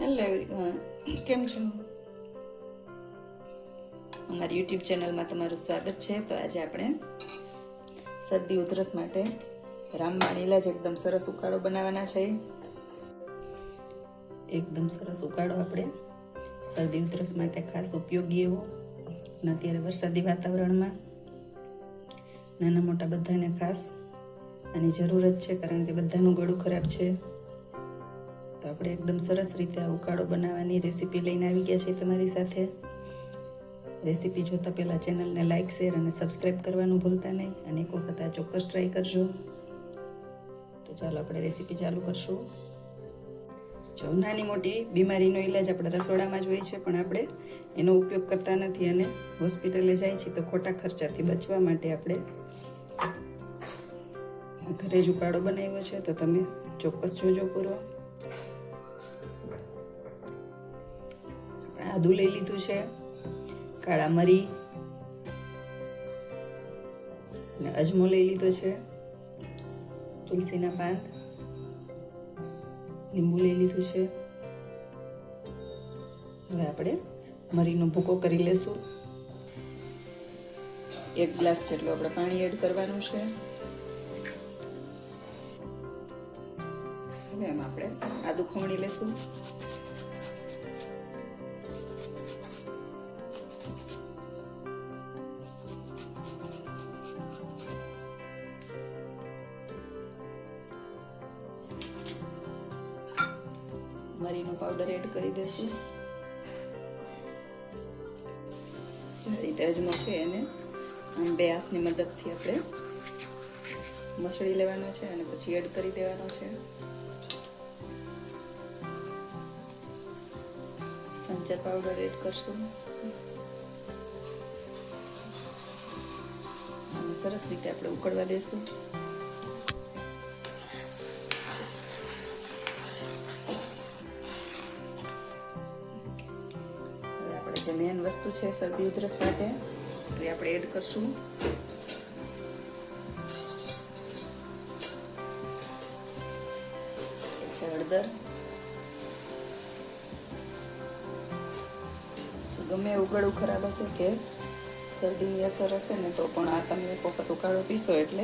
Hello everyone કેમ છો? અમારી યુટ્યુબ ચેનલમાં તમારું સ્વાગત છે. તો આજે આપણે શરદી ઉધરસ માટે રામબાણ ઇલાજ એકદમ સરસ ઉકાળો બનાવવાના છે. એકદમ સરસ ઉકાળો આપણે શરદી ઉધરસ માટે ખાસ ઉપયોગી એવો. અને અત્યારે વરસાદી વાતાવરણમાં નાના મોટા બધાને ખાસ આની જરૂરત છે, કારણ કે બધાનું ગળું ખરાબ છે. તો આપણે એકદમ સરસ રીતે આ ઉકાળો બનાવવાની રેસીપી લઈને આવી ગયા છે તમારી સાથે. રેસીપી જોતા પહેલાં ચેનલને લાઇક શેર અને સબસ્ક્રાઈબ કરવાનું ભૂલતા નહીં અને એક વખત આ ચોક્કસ ટ્રાય કરજો. તો ચાલો આપણે રેસીપી ચાલુ કરશું. જો નાની મોટી બીમારીનો ઈલાજ આપણે રસોડામાં જ હોય છે, પણ આપણે એનો ઉપયોગ કરતા નથી અને હોસ્પિટલે જાય છે તો ખોટા ખર્ચાથી બચવા માટે આપણે ઘરે જ ઉકાળો બનાવ્યો છે. તો તમે ચોક્કસ જોજો પૂરો. આદુ લઈ લીધું છે, કાળા મરી અને અજમો લઈ લીધો છે, તુલસીના પાન, લીંબુ લઈ લીધું છે. હવે આપણે મરીનો ભૂકો કરી લેશું. એક ગ્લાસ જેટલું આપણે પાણી એડ કરવાનું છે. હવે એમાં આપણે આદુ ખમણી લેશું. મરીનો પાવડર એડ કરી દેશું. આ રીતે અજમો છે એને આમ બે હાથની મદદથી આપણે મસળી લેવાનો છે અને પછી એડ કરી દેવાનો છે. સંચર પાવડર એડ કરશું. સરસ રીતે આપણે ઉકળવા દેશું. મેન વસ્તુ છે શરદી ઉધરસ માટે. એ આપણે એડ કરશું. છે હળદર. ગમે એવું ગળું ખરાબ હશે કે શરદીની અસર હશે ને તો પણ આ તમે એક વખત ઉકાળો પીશો એટલે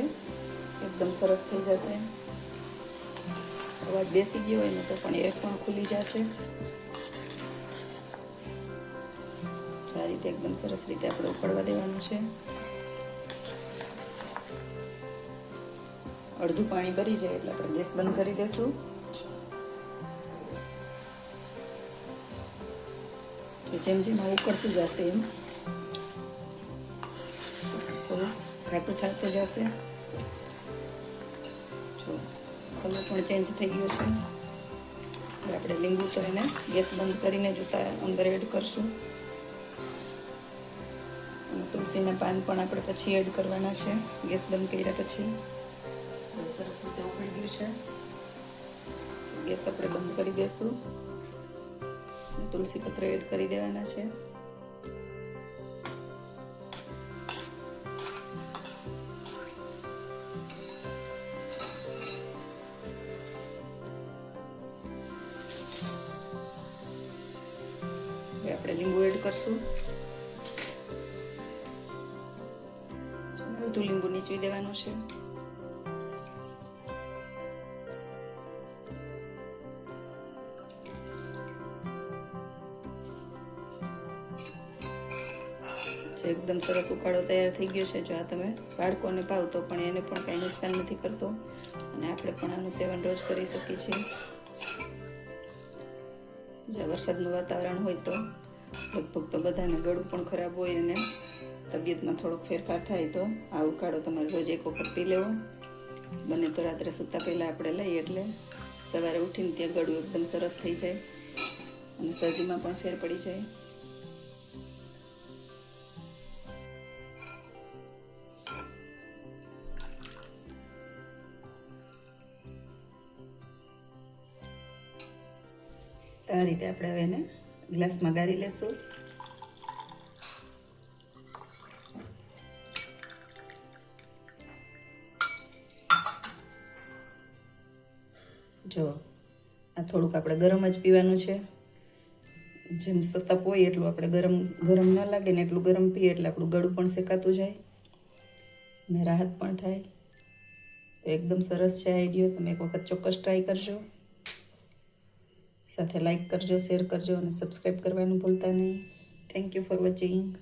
એકદમ સરસ થઈ જશે. અવાજ બેસી ગયો હોય ને તો પણ એ પણ ખુલી જશે. આ રીતે એકદમ સરસ રીતે આપણે ઉકળવા દેવાનું છે. અડધું પાણી ભરી જાય એટલે આપણે ગેસ બંધ કરી દેશું. જેમ જેમ આ ઉકળતું જશે એમ. થોડું ઘાટું થતું જશે. જો, કલર પણ ચેન્જ થઈ ગયો છે. આપણે લીંબુ તો એને ગેસ બંધ કરીને જોતા અંદર એડ કરશું. તુલસીના પાન પણ આપણે પછી એડ કરવાના છે. ગેસ બંધ કર્યા પછી. સરસ રીતે ઉકળી ગયું છે. ગેસ આપણે બંધ કરી દેશું. તુલસી પત્ર એડ કરી દેવાના છે. આપણે લીંબુ એડ કરશું. અડધું લીંબુ નીચવી દેવાનું છે. એકદમ સરસ ઉકાળો તૈયાર થઈ ગયો છે, જો આ તમે બાળકોને પાવ તો પણ એને પણ કાંઈ નુકસાન નથી કરતો. અને આપણે પણ આનું સેવન રોજ કરી શકીએ છીએ. જો વરસાદનું વાતાવરણ હોય તો, લગભગ તો બધાને ગળું પણ ખરાબ હોય અને તબિયતમાં થોડોક ફેરફાર થાય તો આ ઉકાળો તમારે રોજ એક વખત પી લેવો. બને તો રાત્રે સૂતા પહેલાં આપણે લઈએ એટલે સવારે ઉઠીને ત્યાં ગળું એકદમ સરસ થઈ જાય અને શરદીમાં પણ ફેર પડી જાય. આ રીતે આપણે હવે એને ગ્લાસમાં ગાળી લેશું. જો, આ થોડુંક આપણે ગરમ જ પીવાનું છે. જેમ સતપ હોય એટલું આપણે ગરમ ગરમ ન લાગે ને એટલું ગરમ પીએ એટલે આપણું ગળું પણ શેકાતું જાય ને રાહત પણ થાય. તો એકદમ સરસ છે આઈડિયો તમે એક વખત ચોક્કસ ટ્રાય કરજો. સાથે લાઈક કરજો શેર કરજો અને સબસ્ક્રાઈબ કરવાનું ભૂલતા નહીં. Thank you for watching